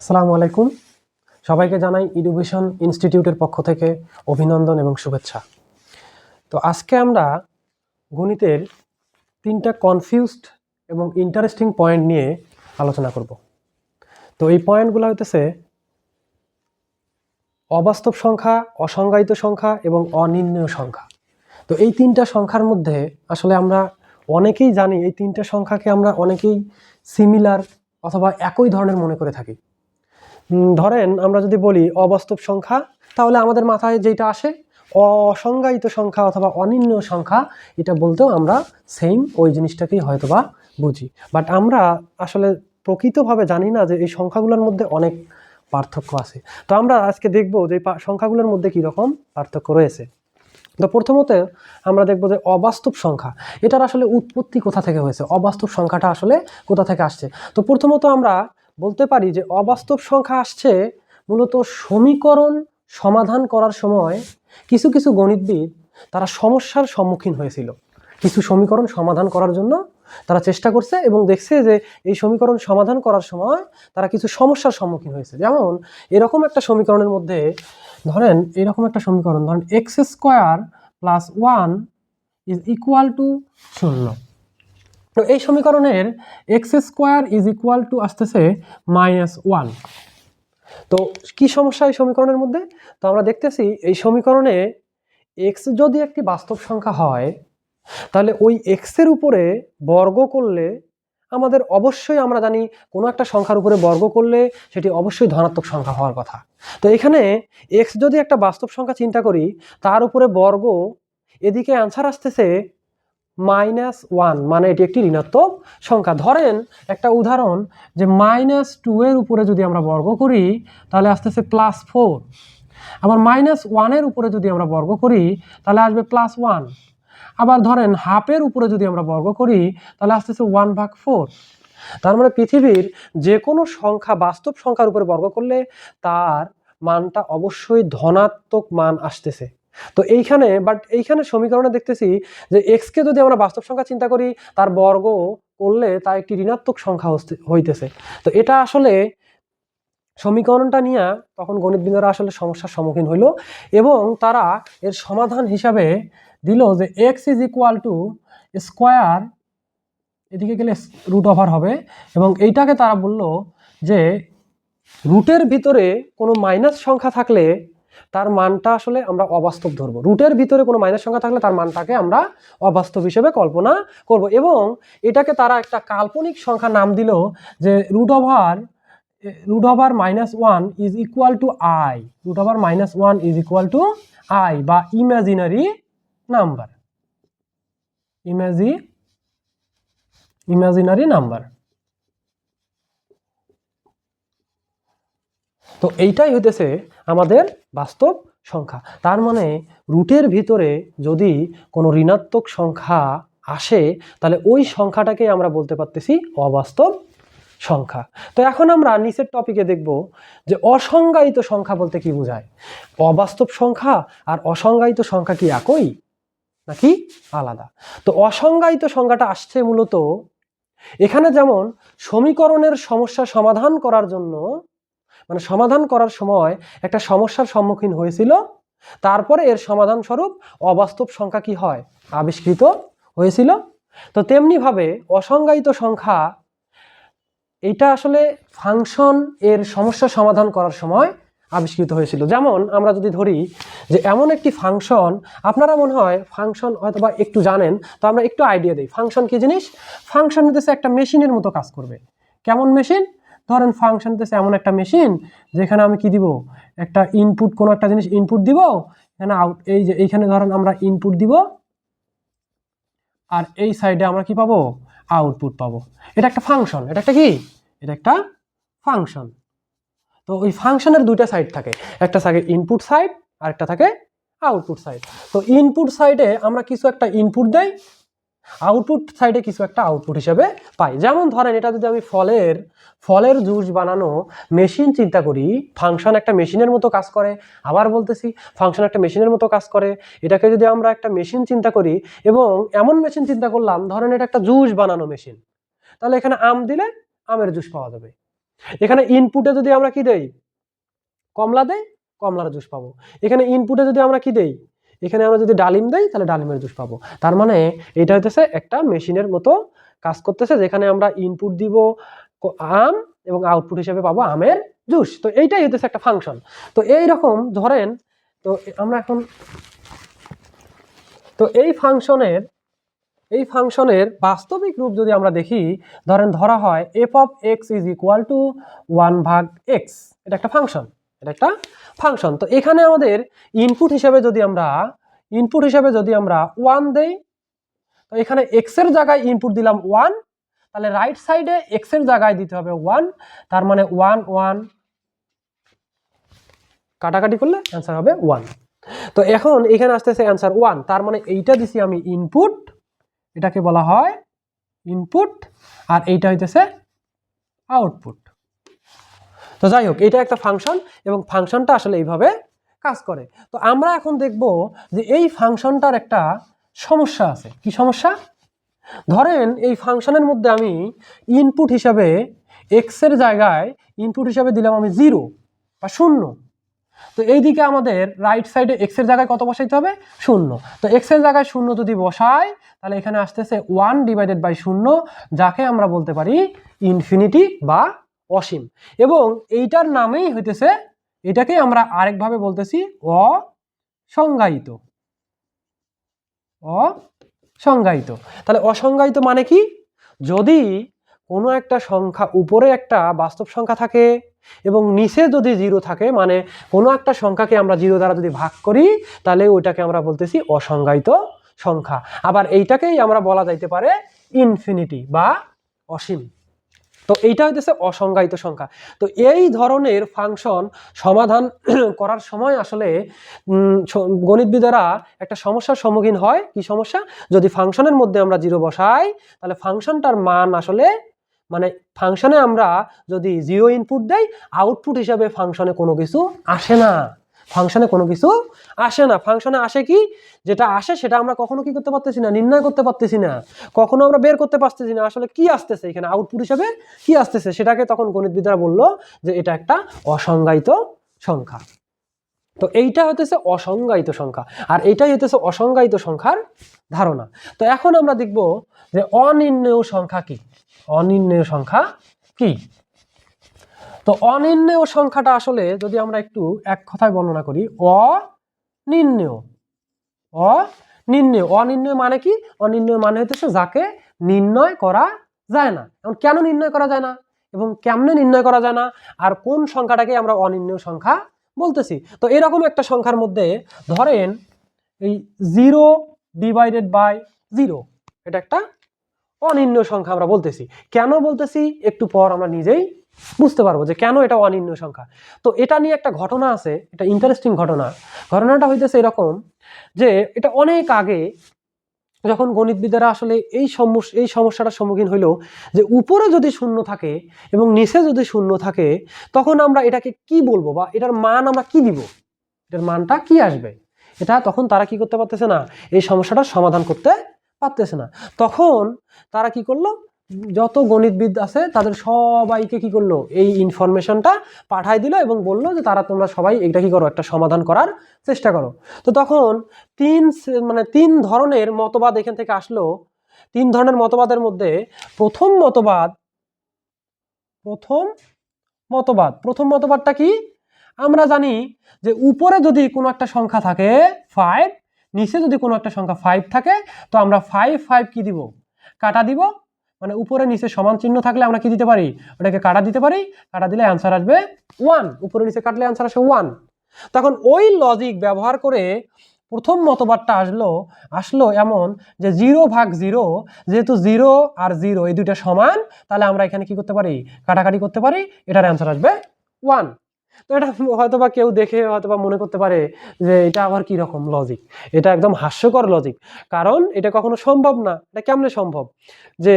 আসসালামু আলাইকুম। সবাইকে জানাই ইনোভেশন ইনস্টিটিউটের পক্ষ থেকে অভিনন্দন এবং শুভেচ্ছা। তো আজকে আমরা গণিতের তিনটা কনফিউজড এবং ইন্টারেস্টিং পয়েন্ট নিয়ে আলোচনা করব। তো এই পয়েন্টগুলো হইতেছে অবাস্তব সংখ্যা, অসংজ্ঞায়িত সংখ্যা এবং অনির্ণয় সংখ্যা। তো এই তিনটা সংখ্যার মধ্যে আসলে আমরা অনেকেই জানি এই তিনটা সংখ্যাকে আমরা অনেকেই সিমিলার অথবা একই ধরনের মনে করে থাকি। ধরেন আমরা যদি বলি অবাস্তব সংখ্যা, তাহলে আমাদের মাথায় যেটা আসে, অসংজ্ঞায়িত সংখ্যা অথবা অনির্ণয় সংখ্যা, এটা বলতেও আমরা সেম ওই জিনিসটাকেই হয়তোবা বুঝি। বাট আমরা আসলে প্রকৃতভাবে জানি না যে এই সংখ্যাগুলোর মধ্যে অনেক পার্থক্য আছে। তো আমরা আজকে দেখব যে সংখ্যাগুলোর মধ্যে কী রকম পার্থক্য রয়েছে। তো প্রথমত আমরা দেখব যে অবাস্তব সংখ্যা, এটার আসলে উৎপত্তি কোথা থেকে হয়েছে? অবাস্তব সংখ্যাটা আসলে কোথা থেকে আসছে? তো প্রথমত আমরা বলতে পারি যে অবাস্তব সংখ্যা আসছে মূলত সমীকরণ সমাধান করার সময় কিছু কিছু গণিতবিদ তারা সমস্যার সম্মুখীন হয়েছিল। কিছু সমীকরণ সমাধান করার জন্য তারা চেষ্টা করছে এবং দেখছে যে এই সমীকরণ সমাধান করার সময় তারা কিছু সমস্যার সম্মুখীন হয়েছে। যেমন এরকম একটা সমীকরণের মধ্যে ধরেন এরকম একটা সমীকরণ, ধরেন x square plus one is equal to শূন্য। তো এই সমীকরণের x square is equal to আসতেছে মাইনাস ওয়ান তো কি সমস্যা এই সমীকরণের মধ্যে? তো আমরা দেখতেছি এই সমীকরণে এক্স যদি একটি বাস্তব সংখ্যা হয়, তাহলে ওই এক্সের উপরে বর্গ করলে আমাদের অবশ্যই আমরা জানি কোনো একটা সংখ্যার উপরে বর্গ করলে সেটি অবশ্যই ধনাত্মক সংখ্যা হওয়ার কথা। তো এখানে এক্স যদি একটা বাস্তব সংখ্যা চিন্তা করি, তার উপরে বর্গ, এদিকে অ্যান্সার আসতেছে মাইনাস ওয়ান মানে এটি একটি ঋণাত্মক সংখ্যা। ধরেন একটা উদাহরণ যে মাইনাস টু এর উপরে যদি আমরা বর্গ করি, তাহলে আসতেছে প্লাস ফোর আবার মাইনাস ওয়ানের উপরে যদি আমরা বর্গ করি, তাহলে আসবে প্লাস ওয়ান আবার ধরেন হাফের উপরে যদি আমরা বর্গ করি, তাহলে আসতেছে ওয়ান ভাগ ফোর তার মানে পৃথিবীর যে কোনো সংখ্যা, বাস্তব সংখ্যার উপরে বর্গ করলে তার মানটা অবশ্যই ধনাত্মক মান আসতেছে। তো এইখানে বাট এইখানে সমীকরণে দেখতেছি যে এক্সকে যদি আমরা বাস্তব সংখ্যা চিন্তা করি, তার বর্গ করলে তা একটি ঋণাত্মক সংখ্যা হইতেছে। তো এটা আসলে সমীকরণটা নিয়ে তখন গণিতবিদরা আসলে সমস্যার সম্মুখীন হইল এবং তারা এর সমাধান হিসাবে দিল যে x is equal to square এদিকে গেলে রুট ওভার হবে, এবং এইটাকে তারা বলল যে রুটের ভিতরে কোনো মাইনাস সংখ্যা থাকলে তার মানটা আসলে আমরা অবাস্তব ধরবো। রুটের ভিতরে কোনো মাইনাস সংখ্যা থাকলে তার মানটাকে আমরা অবাস্তব হিসেবে কল্পনা করব, এবং এটাকে তারা একটা কাল্পনিক সংখ্যা নাম দিল যে root over root over minus one is equal to i root over minus one is equal to i বা imaginary number. Imagi imaginary number. তো এইটাই হইতেছে আমাদের বাস্তব সংখ্যা। তার মানে রুটের ভিতরে যদি কোনো ঋণাত্মক সংখ্যা আসে, তাহলে ওই সংখ্যাটাকে আমরা বলতে পারতেছি অবাস্তব সংখ্যা। তো এখন আমরা নিচের টপিকে দেখব যে অসংজ্ঞায়িত সংখ্যা বলতে কি বোঝায়? অবাস্তব সংখ্যা আর অসংজ্ঞায়িত সংখ্যা কি একই? নাকি আলাদা। তো অসংজ্ঞায়িত সংখ্যাটা আসছে মূলত এখানে যেমন সমীকরণের সমস্যা সমাধান করার জন্য মানে সমাধান করার সময় একটা সমস্যার সম্মুখীন হয়েছিল, তারপরে এর সমাধান স্বরূপ অবাস্তব সংখ্যা কি হয়? আবিষ্কৃত হয়েছিল। তো তেমনিভাবে অসংজ্ঞায়িত সংখ্যা এটা আসলে ফাংশন এর সমস্যা সমাধান করার সময় আবিষ্কৃত হয়েছিল। যেমন আমরা যদি ধরি যে এমন একটি ফাংশন, আপনারা মনে হয় ফাংশন হয়তো বা একটু জানেন, তো আমরা একটু আইডিয়া দিই। ফাংশন কি জিনিস? ফাংশন হতেছে একটা মেশিনের মতো কাজ করবে। কেমন মেশিন? ধরেন ফাংশন হতেছে এমন একটা মেশিন, যেখানে আমি কি দিব? একটা ইনপুট কোনো একটা জিনিস ইনপুট দিব এখানে আউট এই যে এইখানে ধরেন আমরা ইনপুট দিব, আর এই সাইডে আমরা কি পাবো? আউটপুট পাবো। এটা একটা ফাংশন, এটা একটা কি? এটা একটা ফাংশন। তো ওই ফাংশনের দুইটা সাইড থাকে। একটা থাকে ইনপুট সাইড আর একটা থাকে আউটপুট সাইড তো ইনপুট সাইডে আমরা কিছু একটা ইনপুট দেই আউটপুট সাইডে কিছু একটা আউটপুট হিসেবে পাই। যেমন ধরেন, এটা যদি আমি ফলের ফলের জুস বানানো মেশিন চিন্তা করি ফাংশন একটা মেশিনের মতো কাজ করে, আবার বলতেছি ফাংশন একটা মেশিনের মতো কাজ করে, এটাকে যদি আমরা একটা মেশিন চিন্তা করি এবং এমন মেশিন চিন্তা করলাম, ধরেন এটা একটা জুস বানানো মেশিন তাহলে এখানে আম দিলে আমের জুস পাওয়া যাবে। এখানে ইনপুটে যদি আমরা কি দেই? কমলা দেই, কমলার জুস পাবো। এখানে ইনপুটে যদি আমরা কি দেই? এখানে আমরা যদি ডালিম দেই, তাহলে ডালিমের জুস পাবো। তার মানে এটা হইতেছে একটা মেশিনের মতো কাজ করতেছে, যেখানে আমরা ইনপুট দিব আম এবং আউটপুট হিসেবে পাবো আমের জুস। তো এইটাই হইতেছে একটা ফাংশন তো এই রকম ধরেন, তো আমরা এখন, তো এই ফাংশনের এই ফাংশনের বাস্তবিক রূপ যদি আমরা দেখি, ধরেন ধরা হয় f of x is equal to one ভাগ এক্স এটা একটা ফাংশন, এটা একটা ফাংশন। তো এখানে আমাদের ইনপুট হিসেবে যদি আমরা ইনপুট হিসেবে যদি আমরা ওয়ান দেই, তো এখানে এক্সের জায়গায় ইনপুট দিলাম ওয়ান তাহলে রাইট সাইডে এক্সের জায়গায় দিতে হবে ওয়ান তার মানে ওয়ান ওয়ান কাটাকাটি করলে অ্যান্সার হবে ওয়ান তো এখন এখানে আসতেছে অ্যান্সার ওয়ান তার মানে এইটা দিছি আমি ইনপুট এটাকে বলা হয় ইনপুট আর এইটা হইতেছে আউটপুট তো যাই হোক, এটা একটা ফাংশন এবং ফাংশনটা আসলে এইভাবে কাজ করে। তো আমরা এখন দেখব যে এই ফাংশনটার একটা সমস্যা আছে। কি সমস্যা? ধরেন এই ফাংশনের মধ্যে আমি ইনপুট হিসাবে এক্সের জায়গায় ইনপুট হিসাবে দিলাম আমি জিরো বা শূন্য। তো এইদিকে আমাদের রাইট সাইডে এক্সের জায়গায় কত বসাইতে হবে? শূন্য। তো এক্সের জায়গায় শূন্য যদি বসাই, তাহলে এখানে আসতেছে ওয়ান ডিভাইডেড বাই শূন্য, যাকে আমরা বলতে পারি ইনফিনিটি বা অসীম। এবং এইটার নামেই হইতেছে, এটাকে আমরা আরেকভাবে বলতেছি অসংজ্ঞায়িত। অসংজ্ঞায়িত। তাহলে অসংজ্ঞায়িত মানে কি? যদি কোনো একটা সংখ্যা উপরে একটা বাস্তব সংখ্যা থাকে এবং নিচে যদি জিরো থাকে মানে কোনো একটা সংখ্যাকে আমরা জিরো দ্বারা যদি ভাগ করি, তাহলে ওইটাকে আমরা বলতেছি অসংজ্ঞায়িত সংখ্যা। আবার এইটাকেই আমরা বলা যাইতে পারে ইনফিনিটি বা অসীম। তো এইটা হইতেছে অসংজ্ঞায়িত সংখ্যা। তো এই ধরনের ফাংশন সমাধান করার সময় আসলে গণিতবিদেরা একটা সমস্যার সম্মুখীন হয়। কি সমস্যা? যদি ফাংশনের মধ্যে আমরা জিরো বসাই, তাহলে ফাংশনটার মান আসলে মানে ফাংশনে আমরা যদি জিরো ইনপুট দেই আউটপুট হিসাবে ফাংশনে কোনো কিছু আসে না। ফাংশনে কোনো কিছু আসে না। ফাংশনে আসে কি? যেটা আসে সেটা আমরা কখনো কি করতে পারতেছি না, নির্ণয় করতে পারতেছি না। কখনো আমরা বের করতে পারতেছি না, আসলে কি আসতেছে এখানে? আউটপুট হিসাবে কি আসতেছে? সেটাকে তখন গণিতবিদরা বলল যে এটা একটা অসংজ্ঞায়িত সংখ্যা। তো এইটা হতেছে অসংজ্ঞায়িত সংখ্যা। আর এইটাই হতেছে অসংজ্ঞায়িত সংখ্যার ধারণা। তো এখন আমরা দেখব যে অনির্ণেয় সংখ্যা কি? অনির্ণেয় সংখ্যা কি? তো অনির্ণেয় সংখ্যাটা আসলে যদি আমরা একটু এক কথায় বর্ণনা করি, অনির্ণেয়। অনির্ণেয়। অনির্ণেয় মানে কি? অনির্ণেয় মানে হতেছে যাকে নির্ণয় করা যায় না। এখন কেন নির্ণয় করা যায় না? এবং কেমনে নির্ণয় করা যায় না? আর কোন সংখ্যাটাকে আমরা অনির্ণেয় সংখ্যা বলতেছি? তো এরকম একটা সংখ্যার মধ্যে ধরেন এই জিরো ডিভাইডেড বাই জিরো এটা একটা অনির্ণয় সংখ্যা আমরা বলতেছি। কেন বলতেছি? একটু পর আমরা নিজেই বুঝতে পারব যে কেন এটা অনির্ণয় সংখ্যা। তো এটা নিয়ে একটা ঘটনা আছে, এটা ইন্টারেস্টিং ঘটনা। ঘটনাটা হইতেছে এরকম যে এটা অনেক আগে যখন গণিতবিদেরা আসলে এই সমস্যা এই সমস্যাটার সম্মুখীন হইল যে উপরে যদি শূন্য থাকে এবং নিচে যদি শূন্য থাকে, তখন আমরা এটাকে কি বলব বা এটার মান আমরা কি দিব? এটার মানটা কি আসবে? এটা তখন তারা কি করতে পারতেছে না, এই সমস্যাটার সমাধান করতে পারতেছে না। তখন তারা কি করল? যত গণিতবিদ আছে, তাদের সবাইকে কি করল? এই ইনফরমেশনটা পাঠাই দিল এবং বলল যে, তারা তোমরা সবাই এটা কি করো? একটা সমাধান করার চেষ্টা করো। তো তখন তিন মানে তিন ধরনের মতবাদ এখান থেকে আসলো। তিন ধরনের মতবাদের মধ্যে প্রথম মতবাদ প্রথম মতবাদ, প্রথম মতবাদটা কি? আমরা জানি যে, উপরে যদি কোনো একটা সংখ্যা থাকে ফাইভ নিচে যদি কোনো একটা সংখ্যা ফাইভ থাকে, তো আমরা ফাইভ ফাইভ কি দিব? কাটা দিব। মানে উপরে নিচে সমান চিহ্ন থাকলে আমরা কি দিতে পারি? ওটাকে কাটা দিতে পারি। কাটা দিলে অ্যান্সার আসবে ওয়ান উপরে নিচে কাটলে অ্যান্সার আসে ওয়ান তখন ওই লজিক ব্যবহার করে প্রথম মতবাদটা আসলো আসলো এমন যে জিরো ভাগ জিরো যেহেতু জিরো আর জিরো এই দুইটা সমান, তাহলে আমরা এখানে কি করতে পারি? কাটাকাটি করতে পারি। এটার অ্যান্সার আসবে ওয়ান তো এটা হয়তোবা কেউ দেখে হয়তোবা মনে করতে পারে যে এটা আবার কি রকম লজিক এটা একদম হাস্যকর লজিক কারণ এটা কখনো সম্ভব না। এটা কেমনে সম্ভব? যে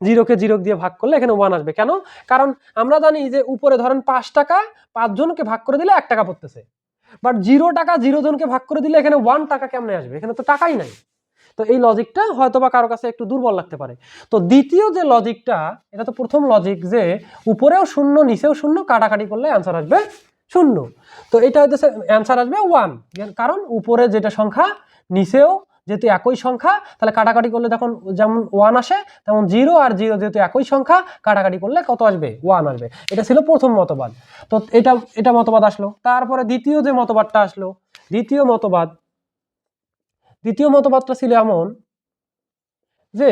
জিরোকে জিরো দিয়ে ভাগ করলে এখানে ওয়ান আসবে। কেন? কারণ আমরা জানি যে উপরে ধরেন পাঁচ টাকা, পাঁচজনকে ভাগ করে দিলে এক টাকা পড়তেছে। বাট জিরো টাকা জিরো জনকে ভাগ করে দিলে এখানে ওয়ান টাকা কেমনে আসবে? এখানে তো টাকাই নাই। তো এই লজিকটা হয়তো বা কারও কাছে একটু দুর্বল লাগতে পারে। তো দ্বিতীয় যে লজিকটা এটা তো প্রথম লজিক যে উপরেও শূন্য, নিচেও শূন্য, কাটাকাটি করলে অ্যান্সার আসবে শূন্য। তো এটা হইতেছে অ্যান্সার আসবে ওয়ান কারণ উপরে যেটা সংখ্যা, নিচেও যেহেতু একই সংখ্যা, তাহলে কাটাকাটি করলে যখন যেমন ওয়ান আসে, তেমন জিরো আর জিরো যেহেতু একই সংখ্যা, কাটাকাটি করলে কত আসবে? ওয়ান আসবে। এটা ছিল প্রথম মতবাদ। তো এটা এটা মতবাদ আসলো। তারপরে দ্বিতীয় যে মতবাদটা আসলো, দ্বিতীয় মতবাদ দ্বিতীয় মতবাদটা ছিল এমন যে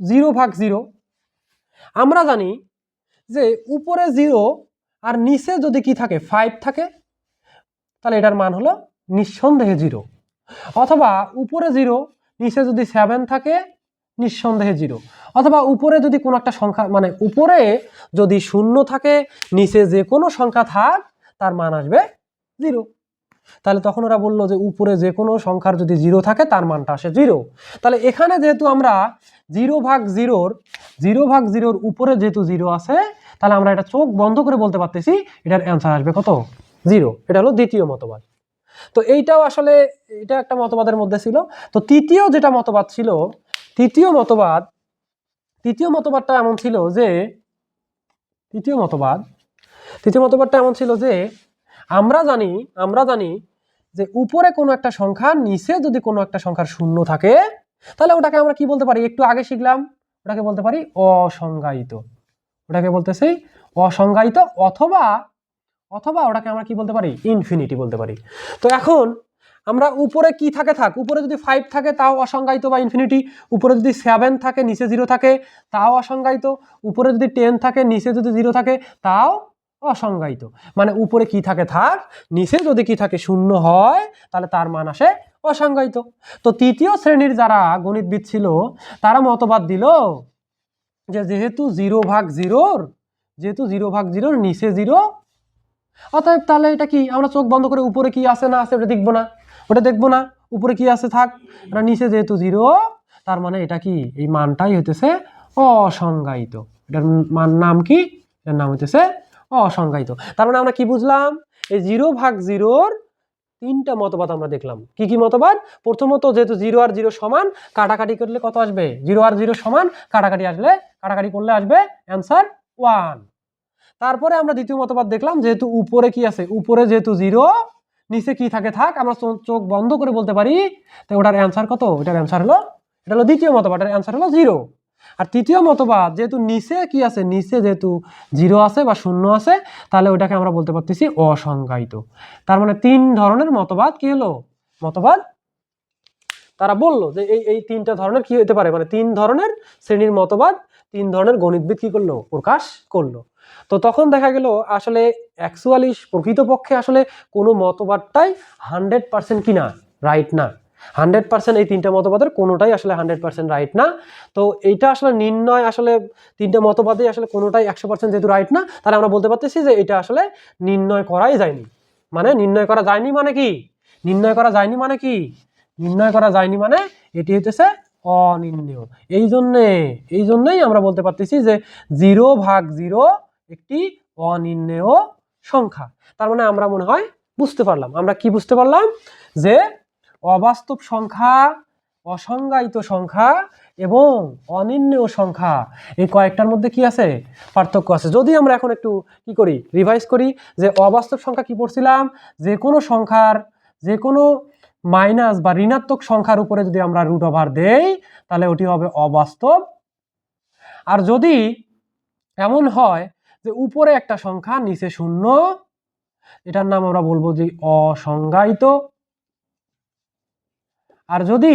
জিরো ভাগ জিরো। আমরা জানি যে উপরে জিরো আর নিচে যদি কি থাকে ফাইভ থাকে, তাহলে এটার মান হলো নিঃসন্দেহে জিরো। অথবা উপরে জিরো, নিচে যদি সেভেন থাকে, নিঃসন্দেহে জিরো। অথবা উপরে যদি কোনো একটা সংখ্যা মানে উপরে যদি শূন্য থাকে, নিচে যে কোনো সংখ্যা থাক, তার মান আসবে জিরো। তাহলে তখন ওরা বলল যে উপরে যে কোনো সংখ্যার যদি জিরো থাকে, তার মানটা আসে জিরো। তাহলে এখানে যেহেতু আমরা জিরো ভাগ জিরোর, জিরো ভাগ জিরোর উপরে যেহেতু জিরো আছে, তাহলে আমরা এটা চোখ বন্ধ করে বলতে পারতেছি, এটার অ্যান্সার আসবে কত? জিরো। এটা হলো দ্বিতীয় মতবাদ। তো এইটাও আসলে, এটা একটা মতবাদের মধ্যে ছিল। তো তৃতীয় যেটা মতবাদ ছিল, তৃতীয় মতবাদ, তৃতীয় মতবাদটা এমন ছিল যে, তৃতীয় মতবাদ, তৃতীয় মতবাদটা এমন ছিল যে আমরা জানি আমরা জানি যে উপরে কোনো একটা সংখ্যা, নিচে যদি কোনো একটা সংখ্যার শূন্য থাকে, তাহলে ওটাকে আমরা কি বলতে পারি? একটু আগে শিখলাম। ওটাকে বলতে পারি অসংজ্ঞায়িত। ওটাকে বলতেছি অসংজ্ঞায়িত অথবা অথবা ওটাকে আমরা কি বলতে পারি? ইনফিনিটি বলতে পারি। তো এখন আমরা উপরে কি থাকে থাক, উপরে যদি ফাইভ থাকে, তাও অসংজ্ঞায়িত বা ইনফিনিটি উপরে যদি সেভেন থাকে, নিচে জিরো থাকে, তাও অসংজ্ঞায়িত। উপরে যদি টেন থাকে, নিচে যদি জিরো থাকে, তাও অসংজ্ঞায়িত। মানে উপরে কি থাকে থাক নিচে যদি কি থাকে শূন্য হয়, তাহলে তার মান আসে অসংজ্ঞায়িত। তো তৃতীয় শ্রেণির যারা গণিতবিদ ছিল, তারা মতবাদ দিল যে যেহেতু জিরো ভাগ জিরোর, যেহেতু জিরো ভাগ জিরোর, নিচে জিরো, অতএব তাহলে এটা কি? আমরা চোখ বন্ধ করে উপরে কি আছে না আছে ওটা দেখব না। ওটা দেখব না, উপরে কি আছে থাক, এটা নিচে যেহেতু জিরো, তার মানে এটা কি? এই মানটাই হইতেছে অসংজ্ঞায়িত। এটার মান নাম কি? এটার নাম হইতেছে অসংজ্ঞায়িত। তার মানে আমরা কি বুঝলাম? এই জিরো ভাগ জিরোর তিনটা মতবাদ আমরা দেখলাম। কি কি মতবাদ? প্রথমত যেহেতু জিরো আর জিরো সমান, কাটাকাটি করলে কত আসবে? জিরো আর জিরো সমান, কাটাকাটি আসলে কাটাকাটি করলে আসবে অ্যান্সার ওয়ান তারপরে আমরা দ্বিতীয় মতবাদ দেখলাম, যেহেতু উপরে কি আছে? উপরে যেহেতু জিরো, নিচে কি থাকে থাক, আমরা চোখ বন্ধ করে বলতে পারি। তো ওটার অ্যান্সার কত? ওটার অ্যান্সার হলো এটা হলো দ্বিতীয় মতবাদ এর অ্যান্সার হলো জিরো আর তৃতীয় মতবাদ, যেহেতু নিচে কি আছে? নিচে যেহেতু জিরো আছে বা শূন্য আছে, তাহলে ওটাকে আমরা বলতে পারতেছি অসংজ্ঞায়িত। তার মানে তিন ধরনের মতবাদ কি হলো? মতবাদ? তারা বলল যে এই এই তিনটা ধরনের কি হতে পারে? মানে তিন ধরনের শ্রেণির মতবাদ, তিন ধরনের গণিতবিদ কি করল? প্রকাশ করল। তো তখন দেখা গেল আসলে অ্যাকচুয়ালি প্রকৃতপক্ষে আসলে কোনো মতবাদটাই হান্ড্রেড পার্সেন্ট কি না রাইট না। হান্ড্রেড পার্সেন্ট এই তিনটা মতবাদের কোনোটাই আসলে হান্ড্রেড পার্সেন্ট রাইট না। তো এইটা আসলে নির্ণয় আসলে তিনটা মতবাদই আসলে কোনোটাই একশো পার্সেন্ট যেহেতু রাইট না, তাহলে আমরা বলতে পারতেছি যে এটা আসলে নির্ণয় করাই যায়নি। মানে নির্ণয় করা যায়নি মানে কি? নির্ণয় করা যায়নি মানে কি? নির্ণয় করা যায়নি মানে এটি হইতেছে অনির্ণয়। এই জন্যে, এই জন্যই আমরা বলতে পারতেছি যে জিরো ভাগ জিরো একটি অনির্ণেয় সংখ্যা। তার মানে আমরা মনে হয় বুঝতে পারলাম। আমরা কি বুঝতে পারলাম? যে অবাস্তব সংখ্যা, অসংজ্ঞায়িত সংখ্যা এবং অনির্ণেয় সংখ্যা। এই কয়েকটার মধ্যে কি আছে? পার্থক্য আছে। যদি আমরা এখন একটু কি করি? রিভাইজ করি যে অবাস্তব সংখ্যা কি পড়ছিলাম? যে কোনো সংখ্যার, যে কোনো মাইনাস বা ঋণাত্মক সংখ্যার উপরে যদি আমরা রুট ওভার দেই, তাহলে ওটি হবে অবাস্তব। আর যদি এমন হয় যে উপরে একটা সংখ্যা, নিচে শূন্য, এটার নাম আমরা বলব যে অসংজ্ঞায়িত। আর যদি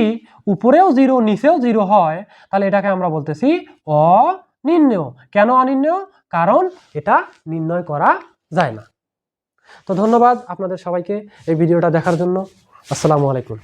উপরেও জিরো, নিচেও জিরো হয়, তাহলে এটাকে আমরা বলতেছি অনির্ণয়। কেন অনির্ণয়? কারণ এটা নির্ণয় করা যায় না। তো ধন্যবাদ আপনাদের সবাইকে এই ভিডিওটা দেখার জন্য। আসসালামু আলাইকুম।